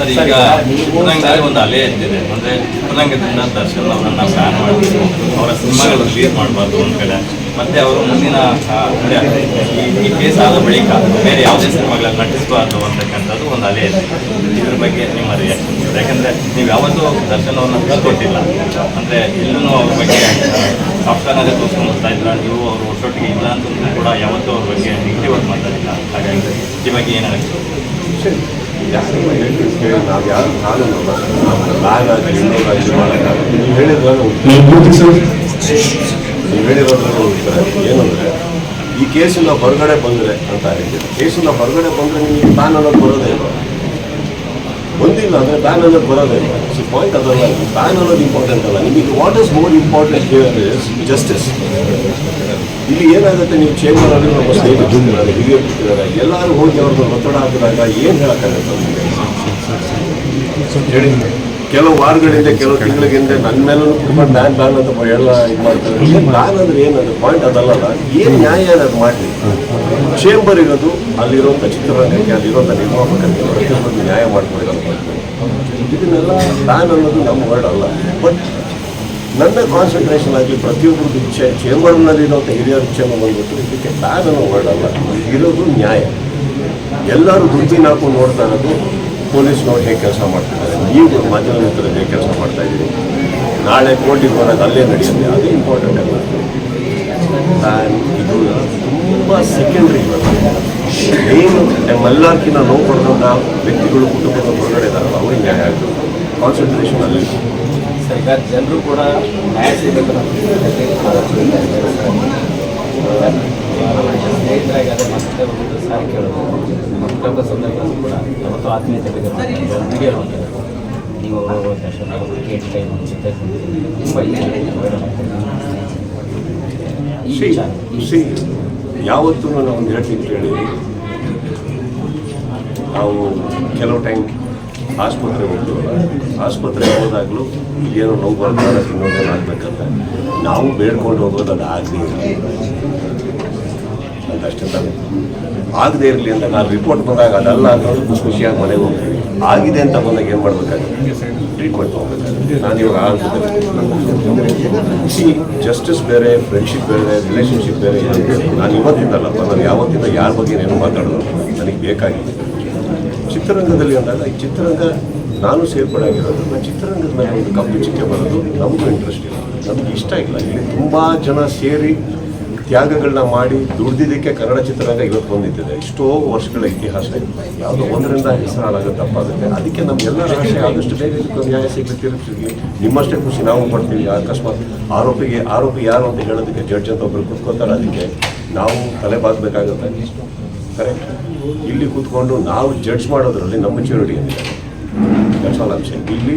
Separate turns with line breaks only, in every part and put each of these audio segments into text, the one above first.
Sir, ಈಗ ಚಿತ್ರರಂಗದಲ್ಲಿ ಒಂದು ಅಲೆ ಇದ್ದಿದೆ. ಅಂದ್ರೆ ಚಿತ್ರರಂಗದಿಂದ ದರ್ಶನ್ ಅವರನ್ನ ಬ್ಯಾನ್ ಮಾಡಬೇಕು ಅವರ ಸಿನಿಮಾಗಳು ರಿಲೀಸ್ ಮಾಡಬಾರ್ದು ಒಂದ್ ಕಡೆ. ಮತ್ತೆ ಅವರು ಮುಂದಿನ ಅಂದ್ರೆ ಈ- ಈ ಕೇಸ್ ಆದ ಬಳಿಕ ಬೇರೆ ಯಾವುದೇ ಸಿನಿಮಾಗಳಲ್ಲಿ ನಟಿಸಬಾರ್ದು ಅಂತಕ್ಕಂಥದ್ದು ಒಂದು ಅಲೆ ಇದೆ. ಇದ್ರ ಬಗ್ಗೆ ನಿಮ್ಮ ರಿಯಾಕ್ಷನ್ ಯಾಕಂದ್ರೆ ನೀವು ಯಾವತ್ತೂ ದರ್ಶನ್ ಅವ್ರನ್ನ ಬಿಟ್ಕೊಟ್ಟಿಲ್ಲ ಅಂದ್ರೆ ಎಲ್ಲೂ ಅವ್ರ ಬಗ್ಗೆ ಸಾಫ್ಟ್ವೇರ್ನಲ್ಲೇ ತೋರಿಸ್ಕೊಂಡು ಬರ್ತಾ ಇದ್ರ? ನೀವು ಅವ್ರ ಒಟ್ಟೊಟ್ಟಿಗೆ ಇಲ್ಲ ಅಂತ ಕೂಡ ಯಾವತ್ತೂ ಅವ್ರ ಬಗ್ಗೆ ನೆಗೆಟಿವ್ ಮಾಡ್ತಾ ಮಾತಾಡಿಲ್ಲ. ಹಾಗಾಗಿ ಈ ಬಗ್ಗೆ
ಏನಾಗುತ್ತೆ ನಾವು ಯಾರು ನಾನು ಮಾಡೋಕ್ಕಾಗಲ್ಲ. ನೀವು ಹೇಳಿದ್ರಾಗ ನೀವು ಉತ್ತರ ಏನಂದರೆ, ಈ ಕೇಸಿಂದ ಹೊರಗಡೆ ಬಂದರೆ ಅಂತ ಹೇಳ್ತೀವಿ ಕೇಸಿಂದ ಹೊರಗಡೆ ಬಂದರೆ ನಿಮಗೆ ಬ್ಯಾನ್ ಅನ್ನೋದು ಬರೋದೇ ಇಲ್ಲ. ಬಂದಿಲ್ಲ ಅಂದರೆ ಬ್ಯಾನ್ ಅನ್ನೋದು ಬರೋದೇ ಇಲ್ಲ. ಸೊ ಪಾಯಿಂಟ್ ಅದಲ್ಲ ಬ್ಯಾನ್ ಅನ್ನೋದು ಇಂಪಾರ್ಟೆಂಟ್ ಅಲ್ಲ. ನಿಮಗೆ what is more important here is justice ಇಲ್ಲಿ ಏನಾಗುತ್ತೆ, ನೀವು ಚೇಂಬರಲ್ಲಿ ನಮ್ಮ ಸ್ನೇಹಿತರು ಹಿರಿಯರು ಕೂತಿದ್ದಾರೆ ಎಲ್ಲರೂ ಹೋಗಿ ಅವ್ರದ್ದು ಒತ್ತಡ ಹಾಕಿದಾಗ ಏನು ಹೇಳಕ್ಕಾಗುತ್ತೆ? ಹೇಳಿ. ಕೆಲವು ವಾರಗಳಿಂದ, ಕೆಲವು ತಿಂಗಳಿಂದ ನನ್ನ ಮೇಲೂ ತುಂಬ ಬ್ಯಾನ್ ಬ್ಯಾನ್ ಅಂತ ಎಲ್ಲ ಇದು ಮಾಡ್ತಾರೆ. ಬ್ಯಾನ್ ಅಂದ್ರೆ ಏನದು ಪಾಯಿಂಟ್ ಅದಲ್ಲ ಏನು ನ್ಯಾಯ ಅದು ಮಾಡಲಿ. ಚೇಂಬರ್ ಇರೋದು ಅಲ್ಲಿರುವಂಥ ಚಿತ್ರರಂಗಕ್ಕೆ ಅಲ್ಲಿರುವಂಥ ನಿರ್ಮಾಪಕರಿಗೆ ಪ್ರತಿಯೊಂದು ನ್ಯಾಯ ಮಾಡ್ಕೊಡೋದು ಇದನ್ನೆಲ್ಲ ಬ್ಯಾನ್ ಅನ್ನೋದು ನಮ್ಮ ವರ್ಡ್ ಅಲ್ಲ. ಬಟ್ ನನ್ನ ಕಾನ್ಸಂಟ್ರೇಷನ್ ಆಗಲಿ ಪ್ರತಿಯೊಬ್ಬರದ್ದು ಇಚ್ಛೆ ಚೇಂಬರ್ನಲ್ಲಿ ಇರುವಂಥ ಹಿರಿಯರ ಇಚ್ಛೆ ಬಂದ್ಬಿಟ್ಟು ಇದಕ್ಕೆ ಬ್ಯಾನ್ ಅನ್ನೋ ವರ್ಡ್ ಅಲ್ಲ. ಇರೋದು ನ್ಯಾಯ. ಎಲ್ಲರೂ ದುಡ್ಡಿನ ಹಾಕೊಂಡು ನೋಡ್ತಾ ಇರೋದು ಪೊಲೀಸ್ನವ್ರು ಹೇಗೆ ಕೆಲಸ ಮಾಡ್ತಿದ್ದಾರೆ. ನೀವು ಮಾಧ್ಯಮ ಮಿತ್ರರು ಹೇಗೆ ಕೆಲಸ ಮಾಡ್ತಾ ಇದ್ದೀರಿ? ನಾಳೆ ಕೋರ್ಟಿಗೆ ಬರೋದು ಅಲ್ಲೇ ನಡೆಯುತ್ತೆ. ಅದು ಇಂಪಾರ್ಟೆಂಟ್ ಅಲ್ಲ ಇದು ತುಂಬ ಸೆಕೆಂಡ್ರಿ ಏನು ನಮ್ಮೆಲ್ಲರ್ಕಿಂತ ನೋವು ಪಡೆದಂಥ ವ್ಯಕ್ತಿಗಳು ಕುಟುಂಬದ ಹೊರಗಡೆ ಇದ್ದಾರಲ್ಲ, ಅವ್ರಿಗೆ ನ್ಯಾಯ ಆಯಿತು ಕಾನ್ಸಂಟ್ರೇಷನ್ ಅಲ್ಲಿ.
ಸರ್ಕಾರ ಜನರು ಕೂಡ ನ್ಯಾಯ ಸಿಗಬೇಕು ಸ್ನೇಹಿತರಾಗಿ ಅದೇ ಮತ್ತೆ ಒಂದು ಸಾರಿ ಕೇಳೋದು. ಮಕ್ಕಳ ಯಾವತ್ತೂ ಆತ್ಮೀಯತೆ ಬಗ್ಗೆ ಮಾತಾಡೋದು ವಿಡಿಯೋ ನೋಡ್ತಾರೆ ನೀವು ಟೈಮ್ ಜೊತೆ ತುಂಬ
ಯಾವತ್ತೂ ನಾವು ಒಂದು ಹೇಳ್ತೀನಿ ಕೇಳಿ. ನಾವು ಕೆಲವು ಟೈಮ್ ಆಸ್ಪತ್ರೆ ಹೋಗ್ತೀವಲ್ಲ ಆಸ್ಪತ್ರೆಗೆ ಹೋದಾಗಲೂ ಏನೋ ನೋವು ಬರ್ತಾರೆ ಇನ್ನೊಂದೇನು ಆಗ್ಬೇಕಂತ. ನಾವು ಬೇಡ್ಕೊಂಡು ಹೋಗೋದು ಅದು ಆಗಲಿ ಅಂತ ಅಷ್ಟೇ ತಾನೆ ಆಗದೆ ಇರಲಿ ಅಂತ ನಾನು ರಿಪೋರ್ಟ್ ಬಂದಾಗ ಅದಲ್ಲ ಅನ್ನೋದು ಖುಷಿ ಖುಷಿಯಾಗಿ ಮನೆಗೆ ಹೋಗ್ತೀವಿ ಆಗಿದೆ ಅಂತ ಬಂದಾಗ ಏನು ಮಾಡಬೇಕಾಗುತ್ತೆ? ಟ್ರೀಟ್ಮೆಂಟ್ ಹೋಗ್ಬೇಕಾಗುತ್ತೆ ನಾನು ಇವಾಗ ಆಗ್ತದೆ ಸಿ ಜಸ್ಟಿಸ್ ಬೇರೆ ಫ್ರೆಂಡ್ಶಿಪ್ ಬೇರೆ ರಿಲೇಷನ್ಶಿಪ್ ಬೇರೆ. ನಾನು ಇವತ್ತಿಂದಲ್ಲಪ್ಪ ನಾನು ಯಾವತ್ತಿಂದ ಯಾರ ಬಗ್ಗೆ ಏನು ಮಾತಾಡೋದು ನನಗೆ ಬೇಕಾಗಿದೆ. ಚಿತ್ರರಂಗದಲ್ಲಿ ಅಂದಾಗ, ಈ ಚಿತ್ರರಂಗ ನಾನು ಸೇರ್ಪಡೆ ಆಗಿರೋದು ನಾನು ಚಿತ್ರರಂಗದ ಮೇಲೆ ಒಂದು ಕಪ್ಪು ಚಿಕ್ಕೆ ಬರೋದು ನಮಗೂ ಇಂಟ್ರೆಸ್ಟ್ ಇಲ್ಲ. ನಮಗೆ ಇಷ್ಟ ಇಲ್ಲ. ಇಲ್ಲಿ ತುಂಬ ಜನ ಸೇರಿ ತ್ಯಾಗಗಳನ್ನ ಮಾಡಿ ದುಡ್ದಿದ್ದಕ್ಕೆ ಕನ್ನಡ ಚಿತ್ರರಂಗ ಇವತ್ತು ಬಂದಿದ್ದಿದೆ. ಎಷ್ಟೋ ವರ್ಷಗಳ ಇತಿಹಾಸ ಯಾವುದೋ ಒಂದರಿಂದ ಹೆಸರು ಹಾಳಾಗೋದು ತಪ್ಪಾಗುತ್ತೆ ಅದಕ್ಕೆ ನಮಗೆಲ್ಲ ಆಸೆ ಆದಷ್ಟು ಬೇಗ ನ್ಯಾಯ ಸಿಗಲಿ ತಿರುಗಿಸಿ ನಿಮ್ಮಷ್ಟೇ ಖುಷಿ ನಾವು ಪಡ್ತೀವಿ. ಅಕಸ್ಮಾತ್ ಆರೋಪಿಗೆ ಆರೋಪಿ ಯಾರು ಅಂತ ಹೇಳೋದಕ್ಕೆ ಜಡ್ಜ್ ಅಂತ ಒಬ್ಬರು ಕೂತ್ಕೋತಾರೆ ಅದಕ್ಕೆ. ನಾವು ತಲೆ ಬಾಗಬೇಕಾಗುತ್ತೆ ಕರೆಕ್ಟ್ ಇಲ್ಲಿ ಕೂತ್ಕೊಂಡು ನಾವು ಜಡ್ಜ್ ಮಾಡೋದ್ರಲ್ಲಿ ನಮ್ಮ ಮೆಚ್ಯೂರಿಟಿ ಆಲ್ ಅಂಶ ಇಲ್ಲಿ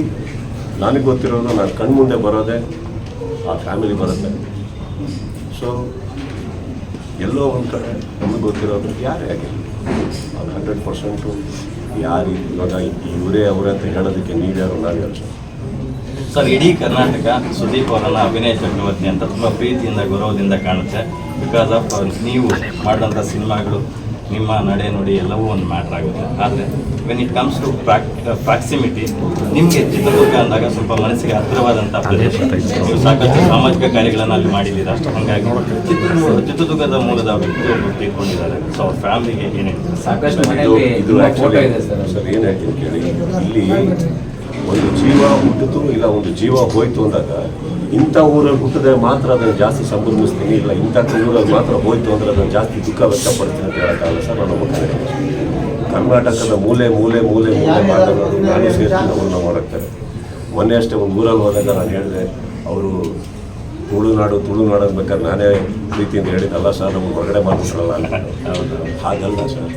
ನನಗೆ ಗೊತ್ತಿರೋದು, ನಾನು ಕಣ್ಮುಂದೆ ಬರೋದೇ, ಆ ಫ್ಯಾಮಿಲಿ ಬರುತ್ತೆ. ಸೊ ಎಲ್ಲೋ ಒಂದು ಕಡೆ. ನಮಗೆ ಗೊತ್ತಿರೋದು ಯಾರೇ ಆಗಿರಲಿ. ಅದು ಹಂಡ್ರೆಡ್ ಪರ್ಸೆಂಟು ಯಾರು ಇವಾಗ ಇವರೇ ಅವರೇ ಅಂತ ಹೇಳೋದಕ್ಕೆ ನೀವ್ಯಾರು ನಾನು ಸರ್
ಸರ್, ಇಡೀ ಕರ್ನಾಟಕ ಸುದೀಪ್ ಅವರನ್ನು ಅಭಿನಯ ಚಕ್ರವರ್ತಿ ಅಂತ ತುಂಬ ಪ್ರೀತಿಯಿಂದ, ಗೌರವದಿಂದ ಕಾಣುತ್ತೆ. ಬಿಕಾಸ್ ಆಫ್ ನೀವು ಮಾಡಿದಂಥ ಸಿನಿಮಾಗಳು ನಿಮ್ಮ ನಡೆ ನೋಡಿ ಎಲ್ಲವೂ ಒಂದು ಮ್ಯಾಟ್ರ್ ಆಗುತ್ತೆ. ಆದರೆ when it comes to prox proximity ನಿಮಗೆ ಚಿತ್ರದುರ್ಗ ಅಂದಾಗ ಸ್ವಲ್ಪ ಮನಸ್ಸಿಗೆ ಹತ್ತಿರವಾದಂಥ ಪ್ರದೇಶ. ನೀವು ಸಾಕಷ್ಟು ಸಾಮಾಜಿಕ ಕಾರ್ಯಗಳನ್ನು ಅಲ್ಲಿ ಮಾಡಿದ್ದೀರಾ? ಹಾಗಾಗಿ ಚಿತ್ರದುರ್ಗ ಚಿತ್ರದುರ್ಗದ ಮೂಲದ ವ್ಯಕ್ತಿ ಒಬ್ಬರು ತೀರ್ಕೊಂಡಿದ್ದಾರೆ ಸೊ ಅವ್ರ ಫ್ಯಾಮಿಲಿಗೆ ಏನೇನು
ಸಾಕಷ್ಟು
ಇದು
ಮನೆಯಲ್ಲಿ ಫೋಟೋ ಇದೆ ಸರ್
ಸರ್ ಏನು ಹೇಳ್ತೀನಿ ಕೇಳಿ. ಇಲ್ಲಿ ಒಂದು ಜೀವ ಹುಟ್ಟಿತು ಇಲ್ಲ ಒಂದು ಜೀವ ಹೋಯ್ತು ಅಂದಾಗ ಇಂಥ ಊರಲ್ಲಿ ಹುಟ್ಟಿದ್ರೆ ಮಾತ್ರ ಅದನ್ನು ಜಾಸ್ತಿ ಸಂಭ್ರಮಿಸ್ತೀನಿ, ಇಲ್ಲ ಇಂಥ ಊರಲ್ಲಿ ಮಾತ್ರ ಹೋಯ್ತು ಅಂದರೆ ಅದನ್ನು ಜಾಸ್ತಿ ದುಃಖ ವ್ಯಕ್ತಪಡ್ತೀನಿ ಅಂತ ಹೇಳೋಕ್ಕಾಗಲ್ಲ ಸರ್, ನಾನು ಹೋಗ್ತೇನೆ ಕರ್ನಾಟಕದ ಮೂಲೆ ಮೂಲೆ ಮೂಲೆ ಮೂಲೆ ಮಾತಾಡೋದು ನಾನು ಅವ್ರನ್ನ ಮಾಡೋಕ್ತಾರೆ ಮೊನ್ನೆ ಅಷ್ಟೇ ಒಂದು ಊರಲ್ಲಿ ಹೋದಾಗ ನಾನು ಹೇಳಿದೆ, ಅವರು ತುಳುನಾಡು ತುಳುನಾಡು ಬೇಕಾದ್ರೆ ನಾನೇ ಪ್ರೀತಿಯಿಂದ ಹೇಳಿದ್ದಲ್ಲ ಸರ್, ನಮ್ಗೆ ಹೊರಗಡೆ ಮಾತಾಡಲ್ಲ ಹಾಗಲ್ಲ ಸರ್.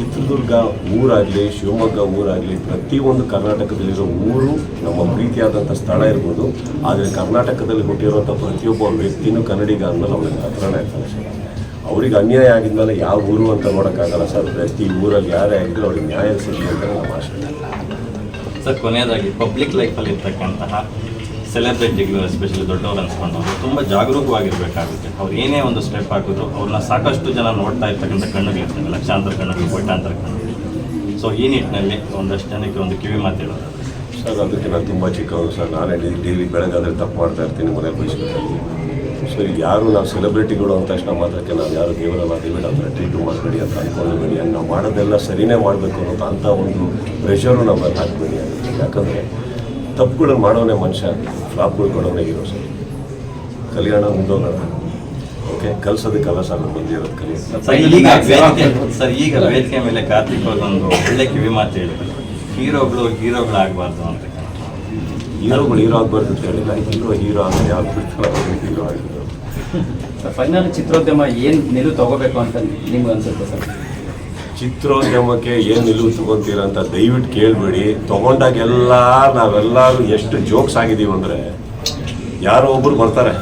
ಚಿತ್ರದುರ್ಗ ಊರಾಗಲಿ, ಶಿವಮೊಗ್ಗ ಊರಾಗಲಿ, ಪ್ರತಿಯೊಂದು ಕರ್ನಾಟಕದಲ್ಲಿರೋ ಊರು ನಮ್ಮ ಪ್ರೀತಿಯಾದಂಥ ಸ್ಥಳ ಇರ್ಬೋದು. ಆದರೆ ಕರ್ನಾಟಕದಲ್ಲಿ ಹುಟ್ಟಿರುವಂಥ ಪ್ರತಿಯೊಬ್ಬ ವ್ಯಕ್ತಿನೂ ಕನ್ನಡಿಗ ಅಂದಮೇಲೆ ಅವ್ರಿಗೆ ಹತ್ರನೇ ಇರ್ತಾರೆ ಸರ್. ಅವ್ರಿಗೆ ಅನ್ಯಾಯ ಆಗಿದ್ಮೇಲೆ ಯಾವ ಊರು ಅಂತ ನೋಡೋಕ್ಕಾಗಲ್ಲ ಸರ್. ಪ್ರತಿ ಊರಲ್ಲಿ ಯಾರೇ ಆಗಿದ್ರು ಅವ್ರಿಗೆ ನ್ಯಾಯ ಸಿಗಲಿ ಅಂತ ನಮ್ಮ ಆಶೆ
ಸರ್, ಕೊನೆಯದಾಗಿ ಪಬ್ಲಿಕ್ ಲೈಫಲ್ಲಿ ಇರ್ತಕ್ಕಂತಹ ಸೆಲೆಬ್ರಿಟಿಗಳು ಎಸ್ಪೆಷಲಿ ದೊಡ್ಡವರು ಅನ್ಸ್ಕೊಂಡವರು ತುಂಬ ಜಾಗರೂಕವಾಗಿರ್ಬೇಕಾಗುತ್ತೆ. ಅವ್ರು ಏನೇ ಒಂದು ಸ್ಟೆಪ್ ಹಾಕಿದ್ರು ಅವ್ರನ್ನ ಸಾಕಷ್ಟು ಜನ ನೋಡ್ತಾ ಇರ್ತಕ್ಕಂಥ ಕಣ್ಣುಗಳಿರ್ತವೆ ಲಕ್ಷಾಂತರ ಕಣ್ಣುಗಳು, ಕೋಟ್ಯಾಂತರ ಕಣ್ಣುಗಳು. ಸೊ ಈ ನಿಟ್ಟಿನಲ್ಲಿ ಒಂದಷ್ಟು ಜನಕ್ಕೆ ಒಂದು ಕಿವಿ ಮಾತು ಹೇಳೋದು.
ಸರ್, ಅದಕ್ಕೆ ನಾನು ತುಂಬ ಚಿಕ್ಕವನು ಸರ್. ನಾನೇ ಡೈಲಿ ಬೆಳಗಾದರೆ ತಪ್ಪು ಮಾಡ್ತಾ ಇರ್ತೀನಿ ಮನೆ ಬಯಸ್ಕೊಳ್ತೀನಿ ಸೊ ಯಾರು ನಾವು ಸೆಲೆಬ್ರಿಟಿಗಳು ಅಂದ ತಕ್ಷಣ ಮಾತ್ರಕ್ಕೆ ನಾವು ಯಾರು ದೇವರಲ್ಲ ದೇವರ ಅಂದರೆ ಟ್ರೀಟು ಮಾಡಬೇಡಿ ಅಂತ ಅನ್ಕೊಳ್ಬೇಡಿ. ಹಂಗೆ ನಾವು ಮಾಡೋದೆಲ್ಲ ಸರಿನೇ ಮಾಡಬೇಕು ಅನ್ನೋದು ಅಂಥ ಒಂದು ಪ್ರೆಷರು ನಮ್ಮಲ್ಲಿ ಹಾಕಬೇಡಿ ಯಾಕಂದರೆ ತಪ್ಪುಗಳನ್ನು ಮಾಡೋನೇ ಮನುಷ್ಯ. ಫ್ಲಾಪ್ಗಳು ಕೊಡೋನೇ ಹೀರೋ ಸರ್. ಕಲ್ಯಾಣ ಮುಂದೋಗೋಣ ಓಕೆ ಕಲ್ಸೋದಕ್ಕೆಲ್ಲ ಸರ್ ನಮ್ಮ ಬಂದಿರೋದು ಕಲಿಯೋದು
ಸರ್ ಈಗ ವೇದಿಕೆ ಸರ್ ಈಗ ವೇದಿಕೆ ಮೇಲೆ ಕಾರ್ತಿಕ್ ಅವ್ರು ಒಂದು ಒಳ್ಳೆ ಕಿವಿ ಮಾತು ಹೇಳಿದ್ರು. ಹೀರೋಗಳು ಹೀರೋಗಳಾಗಬಾರ್ದು ಅಂತ
ಹೀರೋಗಳು ಹೀರೋ ಆಗಬಾರ್ದು ಅಂತ ಹೇಳಿಲ್ಲ ಹೀರೋ ಹೀರೋ ಅಂತ ಯಾರು ಬಿಡ್ತಾರೆ ಹೀರೋ ಆಗಿರೋದು.
ಫೈನಲ್ ಚಿತ್ರೋದ್ಯಮ ಏನು ನಿಲುವು ತಗೋಬೇಕು ಅಂತ ನಿಮ್ಗೆ ಅನ್ಸುತ್ತೆ ಸರ್?
ಚಿತ್ರೋದ್ಯಮಕ್ಕೆ ಏನು ನಿಲುವು ತಗೊಂತೀರ ಅಂತ ದಯವಿಟ್ಟು ಕೇಳಬೇಡಿ. ತಗೊಂಡಾಗೆಲ್ಲ ನಾವೆಲ್ಲರೂ ಎಷ್ಟು ಜೋಕ್ಸ್ ಆಗಿದ್ದೀವಿ ಅಂದರೆ ಯಾರೋ ಒಬ್ಬರು ಬರ್ತಾರೆ.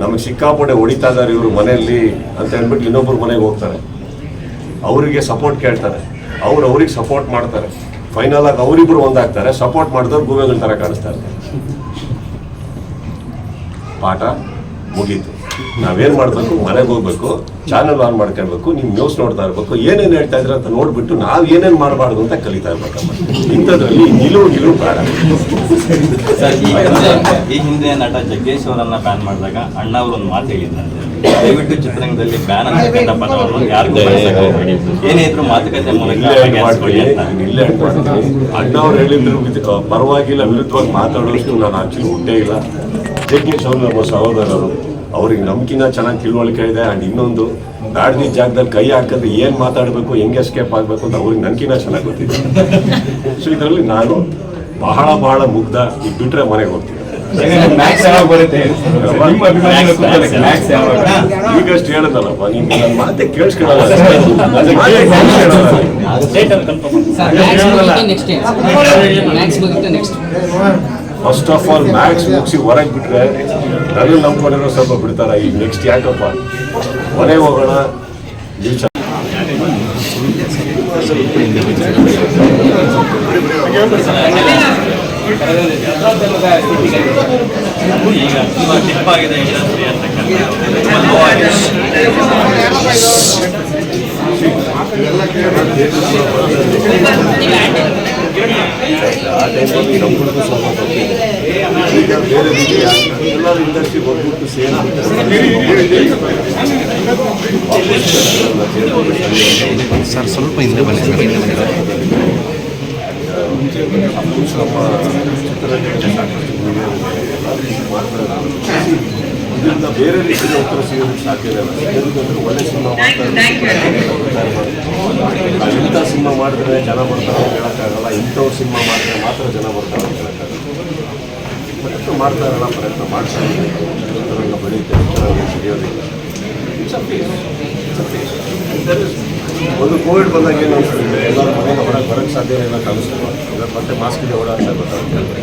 ನಮಗೆ ಸಿಕ್ಕಾಪಟ್ಟೆ ಹೊಡಿತಾ ಇದ್ದಾರೆ ಇವರು ಮನೆಯಲ್ಲಿ ಅಂತ ಹೇಳ್ಬಿಟ್ಟು ಇನ್ನೊಬ್ರು ಮನೆಗೆ ಹೋಗ್ತಾರೆ. ಅವರಿಗೆ ಸಪೋರ್ಟ್ ಕೇಳ್ತಾರೆ. ಅವ್ರು ಅವ್ರಿಗೆ ಸಪೋರ್ಟ್ ಮಾಡ್ತಾರೆ. ಫೈನಲ್ ಆಗಿ ಅವರಿಬ್ರು ಒಂದಾಗ್ತಾರೆ. ಸಪೋರ್ಟ್ ಮಾಡಿದವ್ರು ಗೂವೆಗಳ ಥರ ಕಾಣಿಸ್ತಾರೆ ಪಾಠ ಮುಗೀತು. ನಾವೇನು ಮಾಡಬೇಕು? ಮನೆಗೆ ಹೋಗ್ಬೇಕು ಚಾನಲ್ ಆನ್ ಮಾಡ್ಕೊಳ್ಬೇಕು ನೀವು ನ್ಯೂಸ್ ನೋಡ್ತಾ ಇರ್ಬೇಕು ಏನೇನು ಹೇಳ್ತಾ ಇದ್ರೆ ಅಂತ ನೋಡ್ಬಿಟ್ಟು ನಾವು ಏನೇನು ಮಾಡಬಾರ್ದು ಅಂತ ಕಲಿತಾ ಇರ್ಬೇಕಮ್ಮ ಇಂಥದ್ರಲ್ಲಿ ನಿಲುವು ನಿಲುವು ಬೇಡ.
ಈ ಹಿಂದೆ ನಟ ಜಗ್ಗೇಶ್ ಅವರನ್ನ ಬ್ಯಾನ್ ಮಾಡಿದಾಗ ಅಣ್ಣ ಅವರು ಒಂದು ಮಾತು ಹೇಳಿದ್ದಂತೆ ದಯವಿಟ್ಟು ಚಿತ್ರರಂಗದಲ್ಲಿ ಬ್ಯಾನ್ ಅಂತ ಪದವನ್ನು ಯಾರಿಗೂ ಹೋಗ್ಬೇಡಿ. ಏನೇ ಇದ್ರು ಮಾತುಕತೆ ಮೂಲಕ
ಇಲ್ಲೇ ಅಣ್ಣ ಅವ್ರು ಹೇಳಿದ್ರು ಪರವಾಗಿಲ್ಲ ವಿರುದ್ಧವಾಗಿ ಮಾತಾಡೋಷ್ಟು ನಾನು ಆಕ್ಚುಲಿ ಹುಟ್ಟೇ ಇಲ್ಲ. ಜಗ್ಗೇಶ್ ಅವರು ನಮ್ಮ ಸಹೋದರರು. ಅವ್ರಿಗೆ ನಮ್ಗಿನ್ನ ಚೆನ್ನಾಗಿ ತಿಳುವಳಿಕೆ ಇದೆ ಅಂಡ್ ಇನ್ನೊಂದು ಬ್ಯಾಡ್ದಿ ಜಾಗದಲ್ಲಿ ಕೈ ಹಾಕಿದ್ರೆ ಏನು ಮಾತಾಡಬೇಕು ಹೆಂಗೆ ಎಸ್ಕೇಪ್ ಆಗಬೇಕು ಅಂತ ಅವ್ರಿಗೆ ನನ್ಕಿನ್ನ ಚೆನ್ನಾಗಿ ಗೊತ್ತಿದೆ. ಸೊ ಇದರಲ್ಲಿ ನಾನು ಬಹಳ ಬಹಳ ಮುಗ್ಧ ಈಗ ಬಿಟ್ರೆ ಮನೆಗೆ ಹೋಗ್ತೀನಿ.
ಮ್ಯಾಕ್ಸ್ ಯಾವಾಗ ಬರುತ್ತೆ? ನಿಮ್ಮ ಅಭಿಮಾನಿಗಳು ಕೂತ್ಕೊಳ್ಳಿ, ಮ್ಯಾಕ್ಸ್ ಯಾವಾಗ?
ಈಗಷ್ಟು ಹೇಳದಲ್ಲಪ್ಪ ನೀನು ನನ್ನ ಮಾತೆ ಕೇಳಿಸ್ಕೊಳ್ಳಲ್ಲ. ಫಸ್ಟ್ ಆಫ್ ಆಲ್ ಮ್ಯಾಕ್ಸ್ ಮುಗಿಸಿ ಹೊರಗೆ ಬಿಟ್ರೆ ನನ್ನ ನಂಬ್ಕೊಂಡಿರೋ ಸ್ವಲ್ಪ ಬಿಡ್ತಾರ. ಈಗ ನೆಕ್ಸ್ಟ್ ಯಾಕಪ್ಪ? ಮನೆ ಹೋಗೋಣ.
ಈಗ
ಆ ಟೈಮಲ್ಲಿ ನಮ್ಗಳಿಗೂ ಸ್ವಲ್ಪ ಗೊತ್ತಿದೆ ಈಗ ಬೇರೆ ರೀತಿ ಎಲ್ಲರೂ ಇಂಡಸ್ಟ್ರಿ ಬಂದ್ಬಿಟ್ಟು
ಸರ್ ಸ್ವಲ್ಪ ಹಿಂದೆ ಬನ್ನಿ ಸರ್ ಹಿಂದೆ ಬನ್ನಿ
ಇದರಿಂದ ಬೇರೆ ರೀತಿಯ ಉತ್ತರ ಸಿಗೋದಕ್ಕೆ ಸಾಧ್ಯ ಇಲ್ಲ. ಯಾಕಂದ್ರೆ ಒಳ್ಳೆ ಸಿನಿಮಾ ಮಾಡ್ತಾರೆ ಇಂಥ ಸಿನಿಮಾ ಮಾಡಿದ್ರೆ ಜನ ಬರ್ತಾರೆ ಅಂತ ಹೇಳೋಕ್ಕಾಗಲ್ಲ. ಇಂಥವ್ರು ಸಿನಿಮಾ ಮಾಡಿದ್ರೆ ಮಾತ್ರ ಜನ ಬರ್ತಾರೆ ಅಂತ ಹೇಳೋಕ್ಕಾಗಲ್ಲ. ಪ್ರಯತ್ನ ಮಾಡ್ತಾ ಇರೋಣ ಪ್ರಯತ್ನ ಮಾಡ್ತಾ ಇದ್ದೀವಿ ಬೆಳೀತೆ ಸಿಗೋದಿಲ್ಲ ಒಂದು ಕೋವಿಡ್ ಬಂದಾಗ ಏನು ಅನಿಸ್ತಿದೆ ಎಲ್ಲರೂ ಮನೆಯಿಂದ ಹೊರಗೆ ಬರೋಕ್ಕೆ ಸಾಧ್ಯ ಇಲ್ಲ ಕಾಣಿಸ್ತಿಲ್ಲ. ಮತ್ತೆ ಮಾಸ್ಕ್ ಇದೆ ಓಡಾಡ್ತಾ ಗೊತ್ತಾಗುತ್ತೆ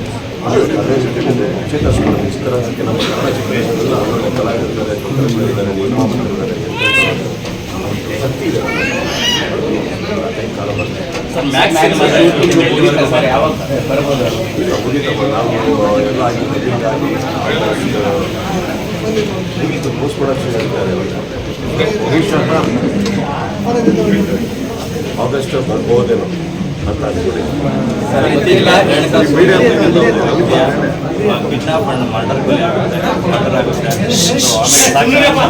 ಚೇತರಿಸ್ಕೊಂಡು ಚಿತ್ರರಂಗಕ್ಕೆ ನಮ್ಮ ಕನ್ನಡ ಚಿತ್ರರಂಗದಲ್ಲಿ ಒಳ್ಳೊಳ್ಳೆ ಕಲಾವಿದರಿದ್ದಾರೆ ತಂತ್ರಜ್ಞರಿದ್ದಾರೆ ನಿರ್ಮಾಪಕರಿದ್ದಾರೆ ಶಕ್ತಿ ಇದೆ ಕಾಲ ಬರ್ತದೆ ಮುಗಿತಪ್ಪ ನಾವು ಎಲ್ಲ ಆಗಿ ಮೆಲ್ಲಿಂಗ್ ಆಗಿ ಮುಗೀತು ಪೋಸ್ಟ್ ಪ್ರೊಡಕ್ಷನ್ ಆಗಸ್ಟ್ ಬರ್ಬೋದೇನೋ
ಕಿಡ್ನಾಪ್ ಮರ್ಡರ್ ಕೊಲೆ ಆಗುತ್ತೆ ಮರ್ಡರ್ ಆಗುತ್ತೆ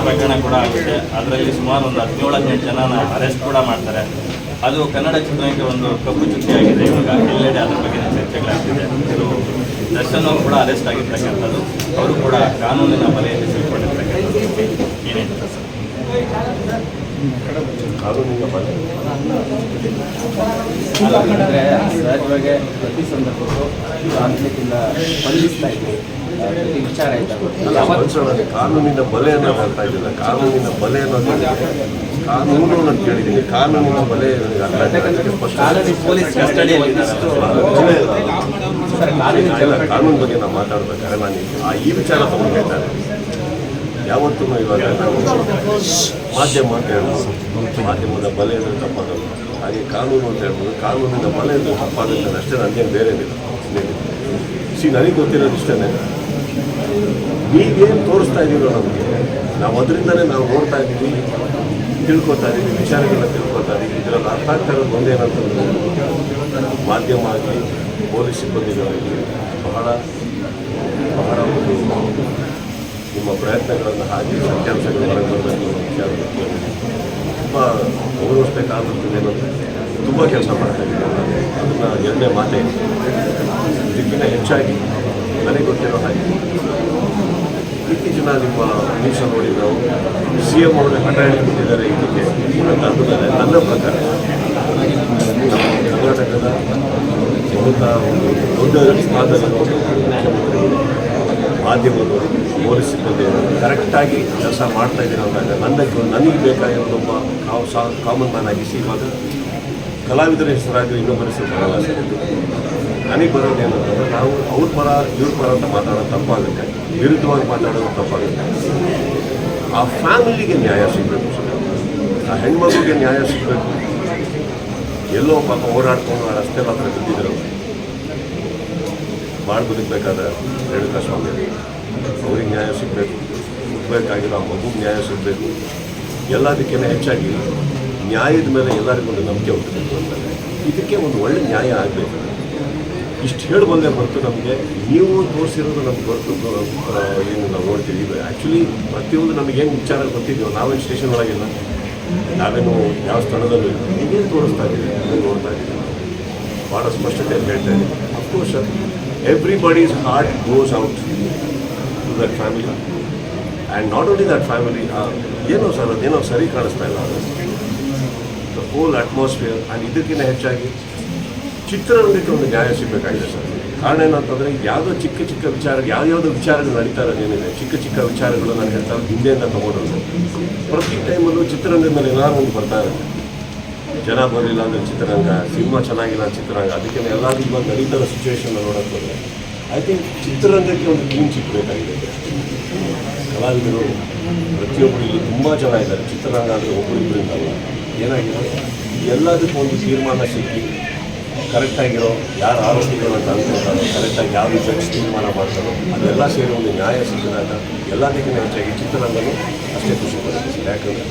ಪ್ರಕರಣ ಕೂಡ ಆಗುತ್ತೆ ಅದರಲ್ಲಿ ಸುಮಾರು ಒಂದು ಹದಿನೇಳು ಹದಿನೆಂಟು ಜನ ಅರೆಸ್ಟ್ ಕೂಡ ಮಾಡ್ತಾರೆ ಅದು ಕನ್ನಡ ಚಿತ್ರರಂಗಕ್ಕೆ ಒಂದು ಕಬ್ಬು ಚುಕ್ಕಿ ಆಗಿದೆ ಇವಾಗ ಎಲ್ಲೆಡೆ ಅದ್ರ ಬಗ್ಗೆ ಚರ್ಚೆಗಳಾಗ್ತಿದೆ ಇದು ದರ್ಶನ್ ಅವರು ಕೂಡ ಅರೆಸ್ಟ್ ಆಗಿರ್ತಕ್ಕಂಥದ್ದು ಅವರು ಕೂಡ ಕಾನೂನಿನ ಬಲೆಯಲ್ಲಿ ಸಿಲ್ಕೊಂಡಿರ್ತಕ್ಕಂಥದ್ದು ಏನೇನು ಸರ್
ಅಂದರೆ ಸಹಜವಾಗಿ ಪ್ರತಿ ಸಂದರ್ಭಕ್ಕೂ ತಾಂತ್ರಿಕಿಂದ ಸ್ಪಂದಿಸ್ತಾ ಇದ್ವಿ. ಆ, ಪ್ರತಿ ವಿಚಾರ
ಆಯಿತು ಕಾನೂನಿನ ಬಲೆ ಅನ್ನೋದು ಬರ್ತಾ ಇದ್ದಿಲ್ಲ. ಕಾನೂನಿನ ಬಲೆ ಅನ್ನೋದು ಕಾನೂನು ಅಂತ ಕೇಳಿದ್ದೀನಿ. ಕಾನೂನಿನ ಬಲೆ ಅರ್ಥ
ಪೊಲೀಸ್
ಕಾನೂನು ಬಗ್ಗೆ ನಾವು ಮಾತಾಡ್ಬೇಕಾದ್ರೆ ನಾನು ಈ- ಆ ಈ ವಿಚಾರ ತಗೊಂಡಿದ್ದಾರೆ ಯಾವತ್ತೂ ಇವಾಗ ಮಾಧ್ಯಮ ಅಂತ ಹೇಳ್ಬೋದು. ಮಾಧ್ಯಮದ ಬಲೆ ಅಂದರೆ ತಪ್ಪಾಗಲ್ಲ ಹಾಗೆ ಕಾನೂನು ಅಂತ ಹೇಳ್ಬೋದು. ಕಾನೂನಿನ ಬಲೆ ಅಂದರೆ ತಪ್ಪಾಗುತ್ತೆ ಅಷ್ಟೇ ನನಗೇನು ಬೇರೆ ಸಿ ನನಗೆ ಗೊತ್ತಿರೋದು ಇಷ್ಟೇ ನೀವೇನು ತೋರಿಸ್ತಾ ಇದ್ದೀರೋ ನಮಗೆ. ನಾವು ಅದರಿಂದನೇ ನಾವು ನೋಡ್ತಾ ಇದ್ದೀವಿ, ತಿಳ್ಕೊತಾ ಇದ್ದೀವಿ, ವಿಚಾರಗಳನ್ನ ತಿಳ್ಕೊತಾ ಇದ್ದೀವಿ. ಇದರಲ್ಲಿ ಅರ್ಥ ಆಗ್ತಾ ಇರೋದು ಒಂದೇನಂತಂದ್ರೆ ಮಾಧ್ಯಮ ಆಗಲಿ, ಪೊಲೀಸ್ ಸಿಬ್ಬಂದಿಗಳಾಗಲಿ ಬಹಳ ಬಹಳ ನಿಮ್ಮ ಪ್ರಯತ್ನಗಳನ್ನು ಹಾಕಿ ಸತ್ಯಾಂಶಗಳು ಹೊರಗೆ ಬರಬೇಕು ವಿಚಾರ ತುಂಬ ಗೌರವಿಸ್ಬೇಕಾಗುತ್ತದೆ ಏನಂದರೆ ತುಂಬ ಕೆಲಸ ಮಾಡ್ತಾ ಇದ್ದೀವಿ ಅದನ್ನು ಎರಡನೇ ಮಾತೆ, ಇದಕ್ಕಿಂತ ಹೆಚ್ಚಾಗಿ ನನಗೆ ಗೊತ್ತಿರೋ ಹಾಗೆ, ಇತ್ತೀಚಿನ ನಿಮ್ಮ ನ್ಯೂಸ್ ನೋಡಿ ನಾವು ಸಿ ಎಂ ಅವರು ಹಠ ಹಿಡಿದುಬಿಟ್ಟಿದ್ದಾರೆ ಇದಕ್ಕೆ ಅಂದ್ಮೇಲೆ ನನ್ನ ಪ್ರಕಾರ ಕರ್ನಾಟಕದ ಬಹುತ ಒಂದು ದೊಡ್ಡ ಸ್ಥಾನದಲ್ಲಿರುವ ಕರೆಕ್ಟಾಗಿ ಕೆಲಸ ಮಾಡ್ತಾ ಇದ್ದೀರ ಅಂದಾಗ ನನಗೆ ನನಗೆ ಬೇಕಾಗಿರೋದೊಬ್ಬ ನಾವು ಸಾ ಕಾಮನ್ ಮ್ಯಾನ್ ಆಗಿ ಇವಾಗ ಕಲಾವಿದರ ಹೆಸರಾಗಿ ಇನ್ನೊಬ್ಬರ ಹೆಸರು ಬರಲ್ಲ ನನಗೆ ಬರೋದು ನಾವು ಅವ್ರ ಪರ, ಇವ್ರ ಪರ ಅಂತ ಮಾತಾಡೋದು ತಪ್ಪಾಗುತ್ತೆ. ವಿರುದ್ಧವಾಗಿ ಮಾತಾಡೋದು ತಪ್ಪಾಗುತ್ತೆ. ಆ ಫ್ಯಾಮಿಲಿಗೆ ನ್ಯಾಯ ಸಿಗಬೇಕು ಆ ಹೆಣ್ಮಗುಗೆ ನ್ಯಾಯ ಸಿಗಬೇಕು. ಎಲ್ಲೋ ಪಾಪ ಓಡಾಡ್ಕೊಂಡು ಆ ರಸ್ತೆ ಮಾತ್ರ ಬಿದ್ದಿದ್ರು. ಮಾಡಿ ಬದುಕಬೇಕಾದ ರೇಣುಕಾ ಸ್ವಾಮಿ, ಅವ್ರಿಗೆ ನ್ಯಾಯ ಸಿಗಬೇಕು. ಹುಟ್ಟಬೇಕಾಗಿರೋ ಆ ಮಗುಗೆ ನ್ಯಾಯ ಸಿಗಬೇಕು ಎಲ್ಲದಕ್ಕಿಂತ ಹೆಚ್ಚಾಗಿ ನ್ಯಾಯದ ಮೇಲೆ ಎಲ್ಲರಿಗೂ ಒಂದು ನಂಬಿಕೆ ಹುಟ್ಟಬೇಕು ಅಂತಾರೆ ಇದಕ್ಕೆ ಒಂದು ಒಳ್ಳೆ ನ್ಯಾಯ ಆಗಬೇಕು. ಇಷ್ಟು ಹೇಳಿ ಬಂದೇ ಹೊರತು ನಮಗೆ ನೀವು ತೋರಿಸಿರೋದು ನಮ್ಗೆ ಬರ್ತು ಏನು ನಾವು ನೋಡ್ತೀವಿ. ಆ್ಯಕ್ಚುಲಿ ಪ್ರತಿಯೊಂದು ನಮಗೇನು ವಿಚಾರ ಗೊತ್ತಿದ್ದೀವಿ ನಾವೇನು ಸ್ಟೇಷನ್ ಒಳಗಿಲ್ಲ. ನಾವೇನು ಯಾವ ಸ್ಥಳದಲ್ಲೂ ಇಲ್ಲ. ನೀವೇನು ತೋರಿಸ್ತಾ ಇದ್ದೀವಿ ಅದನ್ನು ನೋಡ್ತಾ ಇದ್ದೀವಿ ಭಾಳ ಸ್ಪಷ್ಟತೆಯಲ್ಲಿ ಹೇಳ್ತಾ ಇದ್ದೀವಿ of course everybody's heart goes out to the family and not only that family ಏನೋ ಸರ್, ಅದೇನೋ ಸರಿ ಕಾಣಿಸ್ತಾ ಇಲ್ಲ. ದ ಹೋಲ್ ಅಟ್ಮಾಸ್ಫಿಯರ್ ಆ್ಯಂಡ್ ಇದಕ್ಕಿಂತ ಹೆಚ್ಚಾಗಿ ಚಿತ್ರರಂಗಕ್ಕೆ ಒಂದು ನ್ಯಾಯ ಸಿಗಬೇಕಾಗಿದೆ ಸರ್. ಕಾರಣ ಏನಂತಂದರೆ ಯಾವುದೋ ಚಿಕ್ಕ ಚಿಕ್ಕ ವಿಚಾರ, ಯಾವ್ಯಾವುದೋ ವಿಚಾರಗಳು ನಡೀತಾ ಏನಿದೆ? ಚಿಕ್ಕ ಚಿಕ್ಕ ವಿಚಾರಗಳು ನಾನು ಹೇಳ್ತಾ ಹಿಂದೆಯಿಂದ ತಗೊಂಡ್ರು ಪ್ರತಿ ಟೈಮಲ್ಲೂ ಚಿತ್ರರಂಗದ ಮೇಲೆ ಏನಾದ್ರು ಒಂದು ಬರ್ತಾ ಇರುತ್ತೆ. ಜನ ಬರಲಿಲ್ಲ ಅಂದರೆ ಚಿತ್ರರಂಗ, ಸಿನಿಮಾ ಚೆನ್ನಾಗಿಲ್ಲ ಚಿತ್ರರಂಗ. ಅದಕ್ಕೆ ಎಲ್ಲರೂ ಇವಾಗ ನಡೀತಾ ಇರೋ ಸಿಚುವೇಶನ್ ನೋಡೋಕೆ ಹೋದರೆ ಐ ಥಿಂಕ್ ಚಿತ್ರರಂಗಕ್ಕೆ ಒಂದು ಕ್ಲೀನ್ ಸಿಕ್ಕಬೇಕಾಗಿದೆ ಕಲಾವಿದರು ಪ್ರತಿಯೊಬ್ಬರು ಇಲ್ಲಿ ತುಂಬ ಜನ ಇದ್ದಾರೆ. ಚಿತ್ರರಂಗ ಅಂದರೆ ಒಬ್ಬರಿಬ್ಬರಿಂದ ಅಲ್ಲ ಏನಾಗಿದೆ? ಎಲ್ಲದಕ್ಕೂ ಒಂದು ತೀರ್ಮಾನ ಸಿಕ್ಕಿ ಕರೆಕ್ಟಾಗಿರೋ ಯಾರು ಆರೋಪಿಗಳು ಅಂತ ಅನ್ಕೊಂತಾರೋ ಕರೆಕ್ಟಾಗಿ ಯಾವ ಜಡ್ಜ್ ತೀರ್ಮಾನ ಮಾಡ್ತಾರೋ ಅದೆಲ್ಲ ಸೇರಿ ಒಂದು ನ್ಯಾಯ ಸಿಕ್ಕಿದಾಗ ಎಲ್ಲದಕ್ಕಿಂತ ಹೆಚ್ಚಾಗಿ ಚಿತ್ರರಂಗನೂ ಅಷ್ಟೇ ಖುಷಿ ಪಡುತ್ತೆ. ಯಾಕಂದರೆ ಯಾಕಂದರೆ